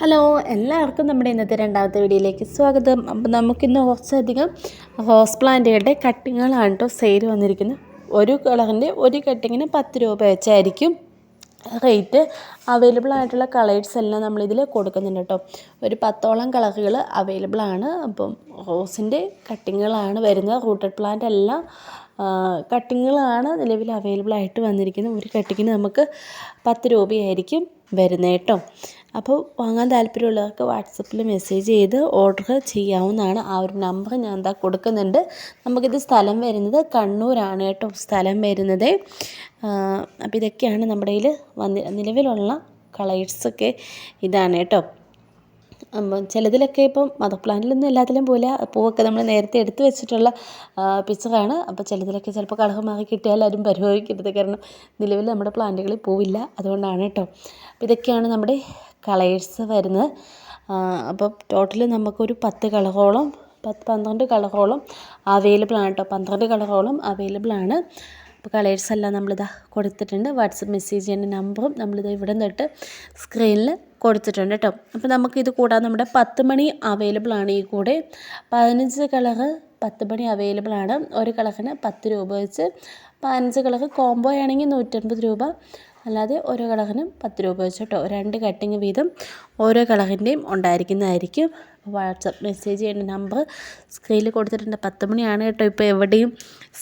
Hello എല്ലാവർക്കും നമ്മുടെ ഇന്നത്തെ രണ്ടാമത്തെ വീഡിയോയിലേക്ക് സ്വാഗതം. അപ്പം നമുക്കിന്ന് കുറച്ചധികം ഹോസ് പ്ലാന്റുകളുടെ കട്ടിങ്ങുകളാണ് കേട്ടോ സെയിൽ വന്നിരിക്കുന്നത്. ഒരു കളറിന്റെ ഒരു കട്ടിങ്ങിന് പത്ത് രൂപ വെച്ചായിരിക്കും റേറ്റ് അവൈലബിൾ ആയിട്ടുള്ള കളേഴ്സ് എല്ലാം നമ്മളിതിൽ കൊടുക്കുന്നുണ്ട് കേട്ടോ ഒരു പത്തോളം കളറുകൾ അവൈലബിൾ ആണ്. അപ്പം റോസിന്റെ കട്ടിങ്ങുകളാണ് വരുന്നത്. റൂട്ടഡ് പ്ലാന്റ് എല്ലാം കട്ടിങ്ങുകളാണ് നിലവിൽ അവൈലബിൾ ആയിട്ട് വന്നിരിക്കുന്നത്. ഒരു കട്ടിങ്ങിന് നമുക്ക് പത്ത് രൂപയായിരിക്കും വരുന്നത് കേട്ടോ അപ്പോൾ വാങ്ങാൻ താല്പര്യമുള്ളവർക്ക് വാട്സപ്പിൽ മെസ്സേജ് ചെയ്ത് ഓർഡർ ചെയ്യാവുന്നതാണ് ആ ഒരു നമ്പർ ഞാൻ എന്താ കൊടുക്കുന്നുണ്ട്. നമുക്കിത് സ്ഥലം വരുന്നത് കണ്ണൂരാണ് കേട്ടോ സ്ഥലം വരുന്നത്. അപ്പോൾ ഇതൊക്കെയാണ് നമ്മുടെ കയ്യിൽ വന്ന് നിലവിലുള്ള കളേഴ്സൊക്കെ ഇതാണ് കേട്ടോ. ചിലതിലൊക്കെ ഇപ്പം മദർ പ്ലാന്റിലൊന്നും എല്ലാത്തിലും പോലെ പൂവൊക്കെ നമ്മൾ നേരത്തെ എടുത്തു വെച്ചിട്ടുള്ള പിക്ചറാണ് അപ്പോൾ ചിലതിലൊക്കെ ചിലപ്പോൾ കളർ മാറി കിട്ടിയാൽ ആരും പരിഭവിക്കരുത് കാരണം നിലവിൽ നമ്മുടെ പ്ലാന്റുകളിൽ പൂവില്ല. അതുകൊണ്ടാണ് കേട്ടോ. അപ്പോൾ ഇതൊക്കെയാണ് നമ്മുടെ കളേഴ്സ് വരുന്നത്. അപ്പോൾ ടോട്ടൽ നമുക്കൊരു പത്ത് കളറോളം പത്ത് പന്ത്രണ്ട് കളറോളം അവൈലബിൾ ആണ് കേട്ടോ പന്ത്രണ്ട് കളറോളം അവൈലബിൾ ആണ്. അപ്പോൾ കളേഴ്സ് എല്ലാം നമ്മളിതാ കൊടുത്തിട്ടുണ്ട്. വാട്സപ്പ് മെസ്സേജ് ചെയ്യുന്ന നമ്പറും നമ്മളിത് ഇവിടെ നിന്നിട്ട് സ്ക്രീനിൽ കൊടുത്തിട്ടുണ്ട് കേട്ടോ അപ്പോൾ നമുക്കിത് കൂടാതെ നമ്മുടെ പത്ത് മണി അവൈലബിൾ ആണ് ഈ കൂടെ. പതിനഞ്ച് കളറ് പത്ത് മണി അവൈലബിൾ ആണ്. ഒരു കളറിന് പത്ത് രൂപ വെച്ച് പതിനഞ്ച് കളറ് കോംബോ ആണെങ്കിൽ നൂറ്റൻപത് രൂപ. അല്ലാതെ ഓരോ കളറിനും പത്ത് രൂപ വെച്ച് കേട്ടോ രണ്ട് കട്ടിങ് വീതം ഓരോ കളറിന്റെയും ഉണ്ടായിരിക്കുന്നതായിരിക്കും. വാട്സപ്പ് മെസ്സേജ് ചെയ്യേണ്ട നമ്പർ സ്ക്രീനിൽ കൊടുത്തിട്ടുണ്ട്. പത്ത് മണിയാണ് കേട്ടോ ഇപ്പോൾ എവിടെയും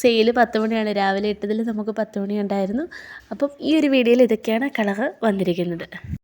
സെയിൽ പത്ത് മണിയാണ്. രാവിലെ ഇട്ടതിൽ നമുക്ക് പത്ത് മണി ഉണ്ടായിരുന്നു അപ്പം ഈ ഒരു വീഡിയോയിൽ ഇതൊക്കെയാണ് കളർ വന്നിരിക്കുന്നത്.